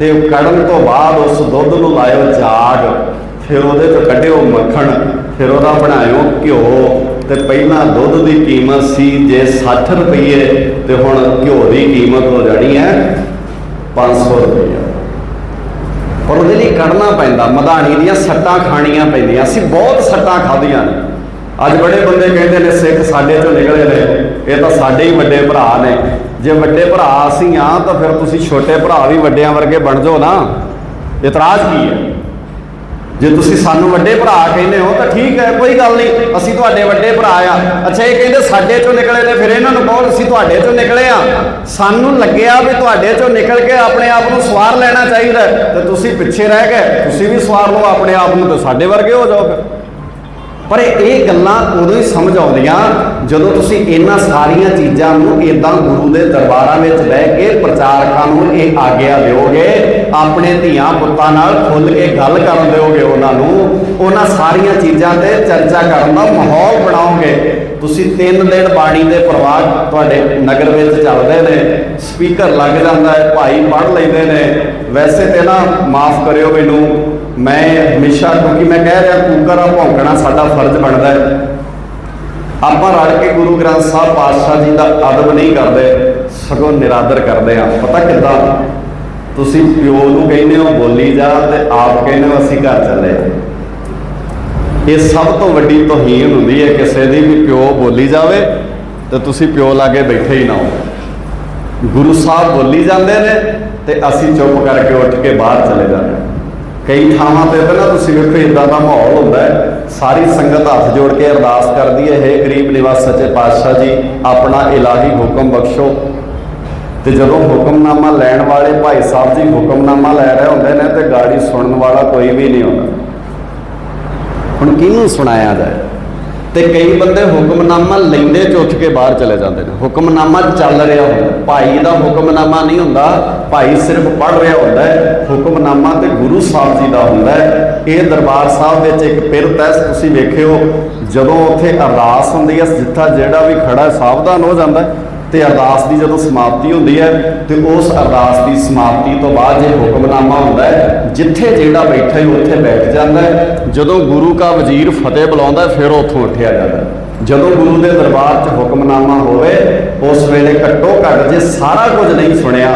ਤੇ ਉਹ ਕੜਨ ਤੋਂ ਬਾਅਦ ਉਸ ਦੁੱਧ ਨੂੰ ਲਾਇਓ ਜਾਗ, ਫਿਰ ਉਹਦੇ ਤੋਂ ਕੱਢਿਓ ਮੱਖਣ, ਫਿਰ ਉਹਦਾ ਬਣਾਇਓ ਘਿਓ, ਤੇ ਪਹਿਲਾਂ ਦੁੱਧ ਦੀ ਕੀਮਤ ਸੀ ਜੇ 60 ਰੁਪਏ ਤੇ ਹੁਣ ਘਿਓ ਦੀ ਕੀਮਤ ਹੋ ਜਾਣੀ ਹੈ 500 ਰੁਪਏ ਪਰ ਉਹਦੇ ਲਈ ਕੱਢਣਾ ਪੈਂਦਾ, ਮਧਾਣੀ ਦੀਆਂ ਸੱਟਾਂ ਖਾਣੀਆਂ ਪੈਂਦੀਆਂ। ਅਸੀਂ ਬਹੁਤ ਸੱਟਾਂ ਖਾਧੀਆਂ ਨੇ। ਅੱਜ ਬੜੇ ਬੰਦੇ ਕਹਿੰਦੇ ਨੇ, ਸਿੱਖ ਸਾਡੇ ਚੋਂ ਨਿਕਲੇ ਨੇ। ਇਹ ਤਾਂ ਸਾਡੇ ਹੀ ਵੱਡੇ ਭਰਾ ਨੇ। ਜੇ ਵੱਡੇ ਭਰਾ ਅਸੀਂ ਆ, ਤਾਂ ਫਿਰ ਤੁਸੀਂ ਛੋਟੇ ਭਰਾ ਵੀ ਵੱਡਿਆਂ ਵਰਗੇ ਬਣ ਜਾਓ ਨਾ। ਇਤਰਾਜ਼ ਕੀ ਹੈ? ਜੇ ਤੁਸੀਂ ਸਾਨੂੰ ਵੱਡੇ ਭਰਾ ਕਹਿੰਦੇ ਹੋ, ਤਾਂ ਠੀਕ ਹੈ, ਕੋਈ ਗੱਲ ਨਹੀਂ। ਅਸੀਂ ਤੁਹਾਡੇ ਵੱਡੇ ਭਰਾ ਆ। ਅੱਛਾ, ਇਹ ਕਹਿੰਦੇ ਸਾਡੇ ਚੋਂ ਨਿਕਲੇ ਨੇ, ਫਿਰ ਇਹਨਾਂ ਨੂੰ ਕਹੋ, ਅਸੀਂ ਤੁਹਾਡੇ ਚੋਂ ਨਿਕਲੇ ਆ। ਸਾਨੂੰ ਲੱਗਿਆ ਵੀ ਤੁਹਾਡੇ ਚੋਂ ਨਿਕਲ ਕੇ ਆਪਣੇ ਆਪ ਨੂੰ ਸਵਾਰ ਲੈਣਾ ਚਾਹੀਦਾ ਤੇ ਤੁਸੀਂ ਪਿੱਛੇ ਰਹਿ ਗਏ। ਤੁਸੀਂ ਵੀ ਸਵਾਰ ਲਓ, ਆਪਣੇ ਆਪ ਨੂੰ ਤੇ ਸਾਡੇ ਵਰਗੇ ਹੋ ਜਾਓ ਫਿਰ। ਪਰ ਇਹ ਗੱਲਾਂ ਉਦੋਂ ਹੀ ਸਮਝ ਆਉਂਦੀਆਂ ਜਦੋਂ ਤੁਸੀਂ ਇਹਨਾਂ ਸਾਰੀਆਂ ਚੀਜ਼ਾਂ ਨੂੰ ਇਦਾਂ ਗੁਰੂ ਦੇ ਦਰਬਾਰਾਂ ਵਿੱਚ ਬਹਿ ਕੇ ਪ੍ਰਚਾਰਕਾਂ ਨੂੰ ਇਹ ਆਗਿਆ ਦਿਓਗੇ, ਆਪਣੇ ਧੀਆਂ ਪੁੱਤਾਂ ਨਾਲ ਖੁੱਲ ਕੇ ਗੱਲ ਕਰਨ ਦਿਓਗੇ ਉਹਨਾਂ ਨੂੰ, ਉਹਨਾਂ ਸਾਰੀਆਂ ਚੀਜ਼ਾਂ ਤੇ ਚਰਚਾ ਕਰਨ ਦਾ ਮਾਹੌਲ ਬਣਾਓਗੇ। ਤੁਸੀਂ ਤਿੰਨ ਦਿਨ ਬਾਣੀ ਦੇ ਪ੍ਰਵਾਹ ਤੁਹਾਡੇ ਨਗਰ ਵਿੱਚ ਚੱਲਦੇ ਨੇ, ਸਪੀਕਰ ਲੱਗ ਜਾਂਦਾ ਹੈ, ਭਾਈ ਪੜ੍ਹ ਲੈਂਦੇ ਨੇ। ਵੈਸੇ ਤੇ ਨਾ ਮਾਫ ਕਰਿਓ ਮੈਨੂੰ ਮੈਂ ਹਮੇਸ਼ਾ ਕਿਉਂਕਿ ਮੈਂ ਕਹਿ ਰਿਹਾ ਕੂਕਰਾ ਭੌਂਕਣਾ, ਸਾਡਾ ਫਰਜ਼ ਬਣਦਾ ਹੈ। ਆਪਾਂ ਰਲ ਕੇ ਗੁਰੂ ਗ੍ਰੰਥ ਸਾਹਿਬ ਪਾਤਸ਼ਾਹ ਜੀ ਦਾ ਅਦਬ ਨਹੀਂ ਕਰਦੇ, ਸਗੋਂ ਨਿਰਾਦਰ ਕਰਦੇ ਆ ਪਤਾ ਕਿੱਦਾਂ? ਤੁਸੀਂ ਪਿਓ ਨੂੰ ਕਹਿੰਦੇ ਹੋ, ਬੋਲੀ ਜਾ ਤੇ ਆਪ ਕਹਿੰਦੇ ਹੋ, ਅਸੀਂ ਘਰ ਚੱਲੇ ਇਹ ਸਭ ਤੋਂ ਵੱਡੀ ਤੋਹੀਨ ਹੁੰਦੀ ਹੈ ਕਿਸੇ ਦੀ ਵੀ ਪਿਓ ਬੋਲੀ ਜਾਵੇ ਤੇ ਤੁਸੀਂ ਪਿਓ ਲਾਗੇ ਬੈਠੇ ਹੀ ਨਾ ਹੋ। ਗੁਰੂ ਸਾਹਿਬ ਬੋਲੀ ਜਾਂਦੇ ਨੇ ਤੇ ਅਸੀਂ ਚੁੱਪ ਕਰਕੇ ਉੱਠ ਕੇ ਬਾਹਰ ਚਲੇ ਜਾਂਦੇ ਹਾਂ। ਕਈ ਥਾਵਾਂ ਤੇ ਪਹਿਲਾਂ ਤੁਸੀਂ ਵੇਖੋ ਇਦਾਂ ਦਾ ਮਾਹੌਲ ਹੁੰਦਾ ਹੈ। ਸਾਰੀ ਸੰਗਤ ਹੱਥ ਜੋੜ ਕੇ ਅਰਦਾਸ ਕਰਦੀ ਹੈ हे ਗਰੀਬ ਨਿਵਾਸ ਸੱਚੇ ਪਾਤਸ਼ਾਹ ਜੀ, ਆਪਣਾ ਇਲਾਹੀ ਹੁਕਮ ਬਖਸ਼ੋ। ਤੇ ਜਦੋਂ ਹੁਕਮਨਾਮਾ ਲੈਣ ਵਾਲੇ ਭਾਈ ਸਾਹਿਬ ਜੀ ਹੁਕਮਨਾਮਾ ਲੈ ਰਹੇ ਹੁੰਦੇ ਨੇ ਤੇ ਗਾੜੀ ਸੁਣਨ ਵਾਲਾ ਕੋਈ ਵੀ ਨਹੀਂ ਹੁੰਦਾ ਹੁਣ ਕਿਹਨੂੰ ਸੁਣਾਇਆ ਜਾਏ? ਤੇ ਕਈ ਬੰਦੇ ਹੁਕਮਨਾਮਾ ਲੈਂਦੇ ਚ ਉੱਠ ਕੇ ਬਾਹਰ ਚਲੇ ਜਾਂਦੇ ਨੇ। ਹੁਕਮਨਾਮਾ ਚੱਲ ਰਿਹਾ ਹੁੰਦਾ। ਭਾਈ ਦਾ ਹੁਕਮਨਾਮਾ ਨਹੀਂ ਹੁੰਦਾ। ਭਾਈ ਸਿਰਫ ਪੜ੍ਹ ਰਿਹਾ ਹੁੰਦਾ ਹੈ। ਹੁਕਮਨਾਮਾ ਤੇ ਗੁਰੂ ਸਾਹਿਬ ਜੀ ਦਾ ਹੁੰਦਾ ਹੈ। ਇਹ ਦਰਬਾਰ ਸਾਹਿਬ ਵਿੱਚ ਇੱਕ ਪਿਰਤ ਹੈ। ਤੁਸੀਂ ਵੇਖਿਓ, ਜਦੋਂ ਉੱਥੇ ਅਰਦਾਸ ਹੁੰਦੀ ਹੈ, ਜਿੱਥਾ ਜਿਹੜਾ ਵੀ ਖੜਾ ਸਾਵਧਾਨ ਹੋ ਜਾਂਦਾ ਹੈ। ਤੇ ਅਰਦਾਸ ਦੀ ਜਦੋਂ ਸਮਾਪਤੀ ਹੁੰਦੀ ਹੈ ਤੇ ਉਸ ਅਰਦਾਸ ਦੀ ਸਮਾਪਤੀ ਤੋਂ ਬਾਅਦ ਜੇ ਹੁਕਮਨਾਮਾ ਹੁੰਦਾ ਹੈ ਜਿੱਥੇ ਜਿਹੜਾ ਬੈਠਾ ਹੈ ਉੱਥੇ ਬੈਠ ਜਾਂਦਾ ਹੈ। ਜਦੋਂ ਗੁਰੂ ਕਾ ਵਜ਼ੀਰ ਫਤਿਹ ਬੁਲਾਉਂਦਾ ਹੈ, ਫਿਰ ਉੱਥੋਂ ਉੱਠਿਆ ਜਾਂਦਾ ਜਦੋਂ ਗੁਰੂ ਦੇ ਦਰਬਾਰ 'ਚ ਹੁਕਮਨਾਮਾ ਹੋਵੇ ਉਸ ਵੇਲੇ ਘੱਟੋ ਘੱਟ ਜੇ ਸਾਰਾ ਕੁਝ ਨਹੀਂ ਸੁਣਿਆ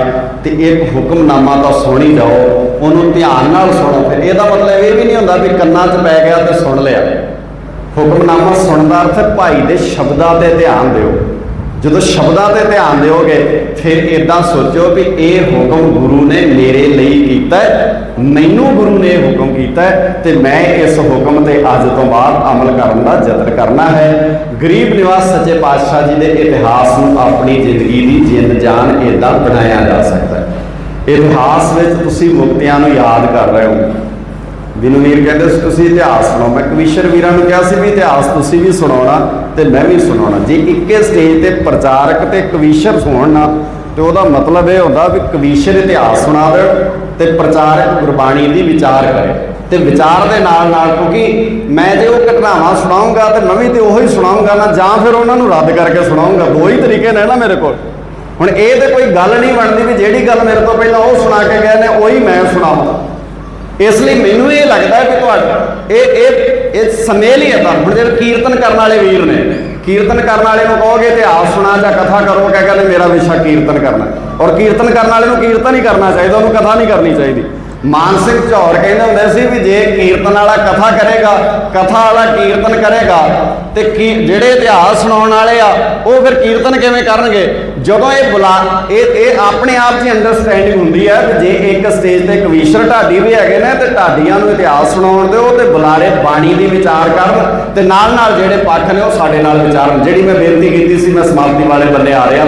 ਤੇ ਇੱਕ ਹੁਕਮਨਾਮਾ ਤਾਂ ਸੁਣੀ ਜਾਓ ਉਹਨੂੰ ਧਿਆਨ ਨਾਲ ਸੁਣੋ। ਫਿਰ ਇਹਦਾ ਮਤਲਬ ਇਹ ਵੀ ਨਹੀਂ ਹੁੰਦਾ ਵੀ ਕੰਨਾਂ 'ਚ ਪੈ ਗਿਆ ਤੇ ਸੁਣ ਲਿਆ। ਹੁਕਮਨਾਮਾ ਸੁਣਨ ਦਾ ਅਰਥ ਭਾਈ ਦੇ ਸ਼ਬਦਾਂ ਤੇ ਧਿਆਨ ਦਿਓ। ਜਦੋਂ ਸ਼ਬਦਾਂ ਤੇ ਧਿਆਨ ਦਿਓਗੇ, ਫਿਰ ਇਦਾਂ ਸੋਚੋ ਵੀ ਇਹ ਹੁਕਮ ਗੁਰੂ ਨੇ ਮੇਰੇ ਲਈ ਕੀਤਾ ਮੈਨੂੰ ਗੁਰੂ ਨੇ ਇਹ ਹੁਕਮ ਕੀਤਾ ਤੇ ਮੈਂ ਇਸ ਹੁਕਮ ਤੇ ਅੱਜ ਤੋਂ ਬਾਅਦ ਅਮਲ ਕਰਨ ਦਾ ਯਤਨ ਕਰਨਾ ਹੈ। ਗਰੀਬ ਨਿਵਾਸ ਸੱਚੇ ਪਾਤਸ਼ਾਹ ਜੀ ਦੇ ਇਤਿਹਾਸ ਨੂੰ ਆਪਣੀ ਜ਼ਿੰਦਗੀ ਦੀ ਜਿੰਦ ਜਾਨ ਇਦਾਂ ਬਣਾਇਆ ਜਾ ਸਕਦਾ ਹੈ। ਇਤਿਹਾਸ ਵਿੱਚ ਤੁਸੀਂ ਮੁਕਤਿਆਂ ਨੂੰ ਯਾਦ ਕਰ ਰਹੇ ਹੋ। ਬਿਨੂ ਵੀਰ ਕਹਿੰਦੇ ਸੀ, ਤੁਸੀਂ ਇਤਿਹਾਸ ਸੁਣਾਓ। ਮੈਂ ਕਵੀਸ਼ਰ ਵੀਰਾਂ ਨੂੰ ਕਿਹਾ ਸੀ ਵੀ ਇਤਿਹਾਸ ਤੁਸੀਂ ਵੀ ਸੁਣਾਉਣਾ ਤੇ ਮੈਂ ਵੀ ਸੁਣਾਉਣਾ। ਜੇ ਇੱਕੇ ਸਟੇਜ ਤੇ ਪ੍ਰਚਾਰਕ ਤੇ ਕਵੀਸ਼ਰ ਸੁਣਨ ਨਾ, ਤੇ ਉਹਦਾ ਮਤਲਬ ਇਹ ਹੁੰਦਾ ਵੀ ਕਵੀਸ਼ਰ ਇਤਿਹਾਸ ਸੁਣਾਵੇ ਤੇ ਪ੍ਰਚਾਰਕ ਗੁਰਬਾਣੀ ਦੀ ਵਿਚਾਰ ਕਰੇ। ਤੇ ਵਿਚਾਰ ਦੇ ਨਾਲ ਨਾਲ ਕਿਉਂਕਿ ਮੈਂ ਜੇ ਉਹ ਘਟਨਾਵਾਂ ਸੁਣਾਉਂਗਾ ਤੇ ਮੈਂ ਵੀ ਤੇ ਉਹੀ ਸੁਣਾਉਂਗਾ ਨਾ, ਜਾਂ ਫਿਰ ਉਹਨਾਂ ਨੂੰ ਰੱਦ ਕਰਕੇ ਸੁਣਾਉਂਗਾ। ਦੋ ਹੀ ਤਰੀਕੇ ਨੇ ਨਾ ਮੇਰੇ ਕੋਲ। ਹੁਣ ਇਹ ਤੇ ਕੋਈ ਗੱਲ ਨਹੀਂ ਬਣਦੀ ਵੀ ਜਿਹੜੀ ਗੱਲ ਮੇਰੇ ਤੋਂ ਪਹਿਲਾਂ ਉਹ ਸੁਣਾ ਕੇ ਗਏ ਨੇ, ਉਹੀ ਮੈਂ ਸੁਣਾਵਾਂ ਇਸ ਲਈ ਮੈਨੂੰ ਇਹ ਲੱਗਦਾ ਕਿ ਤੁਹਾਡਾ ਇਹ ਇਹ ਇਹ ਸਮੇਲ ਹੀ ਹੈ ਹੁਣ ਜਿਹੜੇ ਕੀਰਤਨ ਕਰਨ ਵਾਲੇ ਵੀਰ ਨੇ, ਕੀਰਤਨ ਕਰਨ ਵਾਲੇ ਨੂੰ ਕਹੋਗੇ ਇਤਿਹਾਸ ਸੁਣਾ ਜਾਂ ਕਥਾ ਕਰੋ ਕਹਿ ਕਹਿੰਦੇ, ਮੇਰਾ ਵਿਸ਼ਾ ਕੀਰਤਨ ਕਰਨਾ ਔਰ ਕੀਰਤਨ ਕਰਨ ਵਾਲੇ ਨੂੰ ਕੀਰਤਨ ਹੀ ਕਰਨਾ ਚਾਹੀਦਾ, ਉਹਨੂੰ ਕਥਾ ਨਹੀਂ ਕਰਨੀ ਚਾਹੀਦੀ। ਮਾਨ ਸਿੰਘ ਝੌਰ ਕਹਿੰਦੇ ਹੁੰਦੇ ਸੀ ਵੀ ਜੇ ਕੀਰਤਨ ਵਾਲਾ ਕਥਾ ਕਰੇਗਾ, ਕਥਾ ਵਾਲਾ ਕੀਰਤਨ ਕਰੇਗਾ, ਤੇ ਕੀ ਜਿਹੜੇ ਇਤਿਹਾਸ ਸੁਣਾਉਣ ਵਾਲੇ ਆ, ਉਹ ਫਿਰ ਕੀਰਤਨ ਕਿਵੇਂ ਕਰਨਗੇ? ਜਦੋਂ ਇਹ ਬੁਲਾ, ਇਹ ਇਹ ਆਪਣੇ ਆਪ 'ਚ ਅੰਡਰਸਟੈਂਡਿੰਗ ਹੁੰਦੀ ਹੈ ਕਿ ਜੇ ਇੱਕ ਸਟੇਜ ਤੇ ਕਵੀਸ਼ਰ ਢਾਡੀ ਵੀ ਹੈਗੇ ਨੇ ਤੇ ਢਾਡੀਆਂ ਨੂੰ ਇਤਿਹਾਸ ਸੁਣਾਉਣ ਦਿਓ ਤੇ ਬੁਲਾਰੇ ਬਾਣੀ ਦੀ ਵਿਚਾਰ ਕਰਨ ਤੇ ਨਾਲ ਨਾਲ ਜਿਹੜੇ ਪੱਖ ਨੇ ਉਹ ਸਾਡੇ ਨਾਲ ਵਿਚਾਰਨ ਜਿਹੜੀ ਮੈਂ ਬੇਨਤੀ ਕੀਤੀ ਸੀ, ਮੈਂ ਸਮਾਪਤੀ ਵਾਲੇ ਬੰਦੇ ਆ ਰਿਹਾ।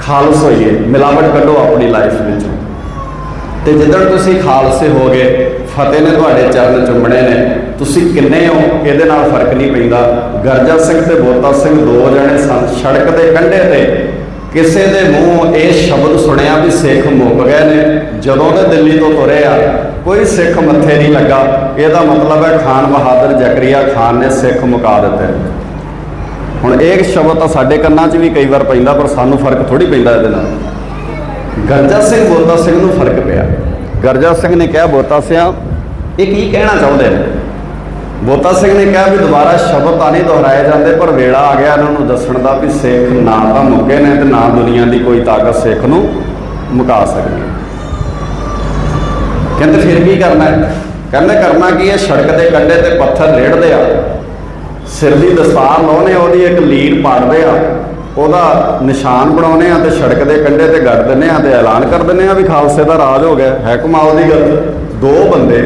ਖਾਲਸ ਹੋਈਏ ਮਿਲਾਵਟ ਕੱਢੋ ਆਪਣੀ ਲਾਈਫ ਵਿੱਚੋਂ। ਤੇ ਜਦੋਂ ਤੁਸੀਂ ਖਾਲਸੇ ਹੋ ਗਏ, ਫਤਿਹ ਨੇ ਤੁਹਾਡੇ ਚਰਨ ਚੁੰਮਣੇ ਨੇ। ਤੁਸੀਂ ਕਿੰਨੇ ਹੋ? ਇਹਦੇ ਨਾਲ ਫ਼ਰਕ ਨਹੀਂ ਪੈਂਦਾ। ਗਰਜਾ ਸਿੰਘ ਤੇ ਬੋਤਾ ਸਿੰਘ ਦੋ ਜਣੇ ਸਨ ਸੜਕ ਦੇ ਕੰਢੇ ਤੇ। ਕਿਸੇ ਦੇ ਮੂੰਹ ਇਹ ਸ਼ਬਦ ਸੁਣਿਆ ਵੀ ਸਿੱਖ ਮੁੱਕ ਗਏ ਨੇ। ਜਦੋਂ ਦੇ ਦਿੱਲੀ ਤੋਂ ਤੁਰੇ ਆ ਕੋਈ ਸਿੱਖ ਮੱਥੇ ਨਹੀਂ ਲੱਗਾ। ਇਹਦਾ ਮਤਲਬ ਹੈ ਖਾਨ ਬਹਾਦਰ ਜ਼ਕਰੀਆ ਖਾਨ ਨੇ ਸਿੱਖ ਮੁਕਾ ਦਿੱਤੇ। ਹੁਣ ਇਹ ਸ਼ਬਦ ਤਾਂ ਸਾਡੇ ਕੰਨਾਂ 'ਚ ਵੀ ਕਈ ਵਾਰ ਪੈਂਦਾ, ਪਰ ਸਾਨੂੰ ਫ਼ਰਕ ਥੋੜੀ ਪੈਂਦਾ ਇਹਦੇ ਨਾਲ। ਗਰਜਾ ਸਿੰਘ ਬੋਤਾ ਸਿੰਘ ਨੂੰ ਫ਼ਰਕ ਪਿਆ। ਗਰਜਾ ਸਿੰਘ ਨੇ ਕਿਹਾ ਬੋਤਾ ਸਿਆ ਇਹ ਕੀ ਕਹਿਣਾ ਚਾਹੁੰਦੇ ਨੇ? ਬੋਤਾ ਸਿੰਘ ਨੇ ਕਿਹਾ ਵੀ ਦੁਬਾਰਾ ਸ਼ਬਦ ਤਾਂ ਨਹੀਂ ਦੁਹਰਾਏ ਜਾਂਦੇ ਪਰ ਵੇਲਾ ਆ ਗਿਆ ਇਹਨਾਂ ਨੂੰ ਦੱਸਣ ਦਾ ਵੀ ਸਿੱਖ ਨਾ ਤਾਂ ਮੁੱਕੇ ਨੇ ਤੇ ਨਾ ਦੁਨੀਆ ਦੀ ਕੋਈ ਤਾਕਤ ਸਿੱਖ ਨੂੰ ਮੁਕਾ ਸਕਦੀ ਕਹਿੰਦੇ ਫਿਰ ਕੀ ਕਰਨਾ ਹੈ? ਕਹਿੰਦੇ ਕਰਨਾ ਕੀ ਹੈ? ਸੜਕ ਦੇ ਕੰਢੇ ਤੇ ਪੱਥਰ ਰੇੜਦੇ ਆ। ਸਿਰ ਦੀ ਦਸਤਾਰ ਲਾਉਨੇ ਉਹਦੀ ਇੱਕ ਲੀਡ ਪਾੜਦੇ ਆ। ਉਹਦਾ ਨਿਸ਼ਾਨ ਬਣਾਉਨੇ ਆ ਤੇ ਸੜਕ ਦੇ ਕੰਢੇ ਤੇ ਗੱਡ ਦਿੰਨੇ ਆ ਤੇ ਐਲਾਨ ਕਰ ਦਿੰਨੇ ਆ ਵੀ ਖਾਲਸੇ ਦਾ ਰਾਜ ਹੋ ਗਿਆ ਹੈ ਕਮਾਲ ਦੀ ਗੱਲ ਦੋ ਬੰਦੇ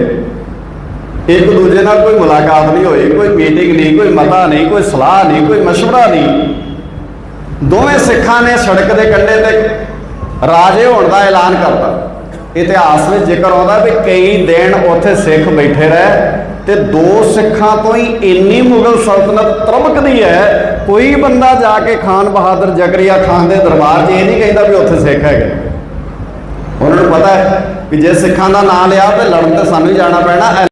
ਇੱਕ ਦੂਜੇ ਨਾਲ ਕੋਈ ਮੁਲਾਕਾਤ ਨਹੀਂ ਹੋਈ ਕੋਈ ਮੀਟਿੰਗ ਨਹੀਂ ਕੋਈ ਮਤਾ ਨਹੀਂ ਕੋਈ ਸਲਾਹ ਨਹੀਂ ਕੋਈ مشورہ ਨਹੀਂ ਦੋਵੇਂ ਸਿੱਖਾਂ ਨੇ ਸੜਕ ਦੇ ਕੰਢੇ ਤੇ ਰਾਜੇ ਹੋਣ ਦਾ ਐਲਾਨ ਕਰਤਾ ਇਤਿਹਾਸ ਵਿੱਚ ਜ਼ਿਕਰ ਆਉਂਦਾ ਵੀ ਕਈ ਦਿਨ ਉੱਥੇ ਸਿੱਖ ਬੈਠੇ ਰਹੇ ਤੇ ਦੋ ਸਿੱਖਾਂ ਤੋਂ ਹੀ ਇੰਨੀ ਮੁਗਲ ਸਲਤਨਤ ਤਰਮਕਦੀ ਹੈ, ਕੋਈ ਬੰਦਾ ਜਾ ਕੇ ਖਾਨ ਬਹਾਦਰ ਜਗਰੀਆ ਖਾਨ ਦੇ ਦਰਬਾਰ 'ਚ ਇਹ ਨਹੀਂ ਕਹਿੰਦਾ ਵੀ ਉੱਥੇ ਸਿੱਖ ਹੈਗੇ। ਉਹਨਾਂ ਨੂੰ ਪਤਾ ਹੈ ਕਿ ਜੇ ਸਿੱਖਾਂ ਦਾ ਨਾਂ ਲਿਆ ਤੇ ਲੜਨ ਤੇ ਸਾਨੂੰ ਹੀ ਜਾਣਾ ਪੈਣਾ